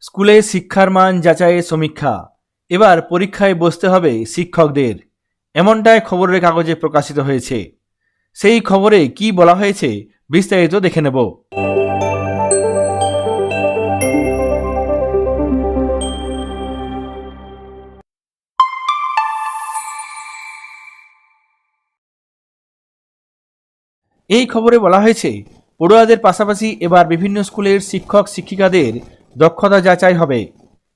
স্কুলে শিক্ষার মান যাচাইয়ের সমীক্ষা। এবার পরীক্ষায় বসতে হবে শিক্ষকদের। এমনটাই খবরের কাগজে প্রকাশিত হয়েছে। সেই খবরে কি বলা হয়েছে বিস্তারিত দেখে নেব। এই খবরে বলা হয়েছে, পড়ুয়াদের পাশাপাশি এবার বিভিন্ন স্কুলের শিক্ষক শিক্ষিকাদের দক্ষতা যাচাই হবে।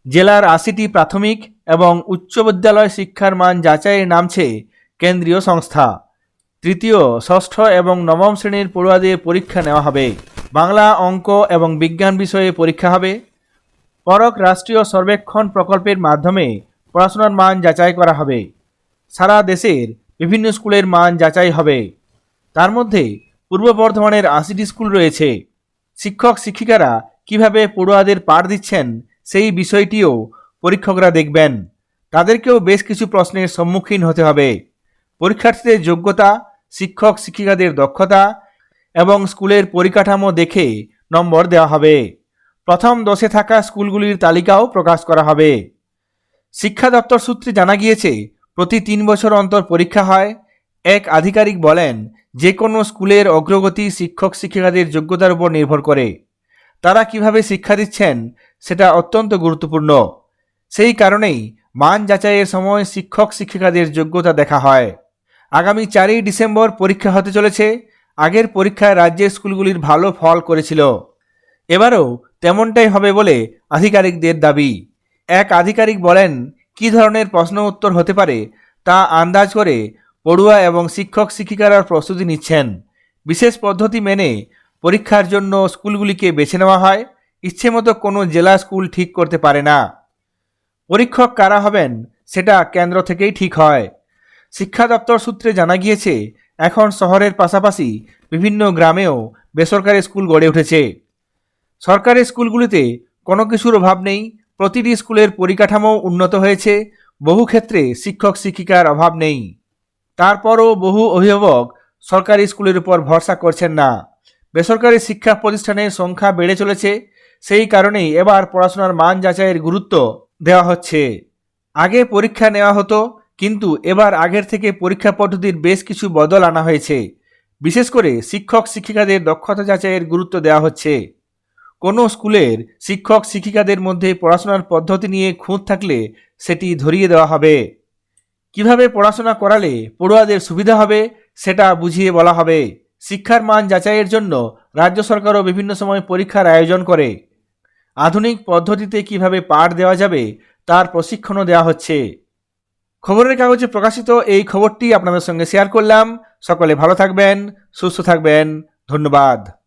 জেলার আশিটি প্রাথমিক এবং উচ্চ বিদ্যালয় শিক্ষার মান যাচাইয়ের নামছে কেন্দ্রীয় সংস্থা। তৃতীয়, ষষ্ঠ এবং নবম শ্রেণির পড়ুয়াদের পরীক্ষা নেওয়া হবে। বাংলা অঙ্ক এবং বিজ্ঞান বিষয়ে পরীক্ষা হবে। পরক রাষ্ট্রীয় সর্বেক্ষণ প্রকল্পের মাধ্যমে পড়াশোনার মান যাচাই করা হবে। সারা দেশের বিভিন্ন স্কুলের মান যাচাই হবে। তার মধ্যে পূর্ব বর্ধমানের আশিটি স্কুল রয়েছে। শিক্ষক শিক্ষিকারা কীভাবে পড়ুয়াদের পার দিচ্ছেন, সেই বিষয়টিও পরীক্ষকরা দেখবেন। তাদেরকেও বেশ কিছু প্রশ্নের সম্মুখীন হতে হবে। পরীক্ষার্থীদের যোগ্যতা, শিক্ষক, শিক্ষিকাদের দক্ষতা এবং স্কুলের পরিকাঠামো দেখে নম্বর দেওয়া হবে। প্রথম দশে থাকা স্কুলগুলির তালিকাও প্রকাশ করা হবে। শিক্ষা দপ্তর সূত্রে জানা গিয়েছে, প্রতি তিন বছর অন্তর পরীক্ষা হয়। এক আধিকারিক বলেন, যে কোনো স্কুলের অগ্রগতি শিক্ষক শিক্ষিকাদের যোগ্যতার উপর নির্ভর করে। তারা কীভাবে শিক্ষা দিচ্ছেন সেটা অত্যন্ত গুরুত্বপূর্ণ। সেই কারণেই মান যাচাইয়ের সময় শিক্ষক শিক্ষিকাদের যোগ্যতা দেখা হয়। আগামী চারই ডিসেম্বর পরীক্ষা হতে চলেছে, আগের পরীক্ষায় রাজ্যের স্কুলগুলির ভালো ফল করেছিল। এবারও তেমনটাই হবে বলে আধিকারিকদের দাবি। এক আধিকারিক বলেন, কী ধরনের প্রশ্ন উত্তর হতে পারে তা আন্দাজ করে পড়ুয়া এবং শিক্ষক শিক্ষিকারা প্রস্তুতি নিচ্ছেন। বিশেষ পদ্ধতি মেনে পরীক্ষার জন্য স্কুলগুলিকে বেছে নেওয়া হয়। ইচ্ছে মতো কোনো জেলা স্কুল ঠিক করতে পারে না। পরীক্ষক কারা হবেন সেটা কেন্দ্র থেকেই ঠিক হয়। শিক্ষা দপ্তর সূত্রে জানা গিয়েছে, এখন শহরের পাশাপাশি বিভিন্ন গ্রামেও বেসরকারি স্কুল গড়ে উঠেছে। সরকারি স্কুলগুলিতে কোনো কিছুর অভাব নেই, প্রতিটি স্কুলের পরিকাঠামো উন্নত হয়েছে, বহু ক্ষেত্রে শিক্ষক শিক্ষিকার অভাব নেই। তারপরও বহু অভিভাবক সরকারি স্কুলের উপর ভরসা করছেন না। বেসরকারি শিক্ষা প্রতিষ্ঠানের সংখ্যা বেড়ে চলেছে, সেই কারণেই এবার পড়াশোনার মান যাচাইয়ের গুরুত্ব দেওয়া হচ্ছে। আগে পরীক্ষা নেওয়া হতো, কিন্তু এবার আগের থেকে পরীক্ষা পদ্ধতির বেশ কিছু বদল আনা হয়েছে। বিশেষ করে শিক্ষক শিক্ষিকাদের দক্ষতা যাচাইয়ের গুরুত্ব দেওয়া হচ্ছে। কোনো স্কুলের শিক্ষক শিক্ষিকাদের মধ্যে পড়াশোনার পদ্ধতি নিয়ে খুঁত থাকলে সেটি ধরিয়ে দেওয়া হবে। কীভাবে পড়াশোনা করালে পড়ুয়াদের সুবিধা হবে, সেটা বুঝিয়ে বলা হবে। শিক্ষার মান যাচাইয়ের জন্য রাজ্য সরকারও বিভিন্ন সময় পরীক্ষার আয়োজন করে। আধুনিক পদ্ধতিতে কীভাবে পাঠ দেওয়া যাবে, তার প্রশিক্ষণও দেওয়া হচ্ছে। খবরের কাগজে প্রকাশিত এই খবরটি আপনাদের সঙ্গে শেয়ার করলাম। সকলে ভালো থাকবেন, সুস্থ থাকবেন। ধন্যবাদ।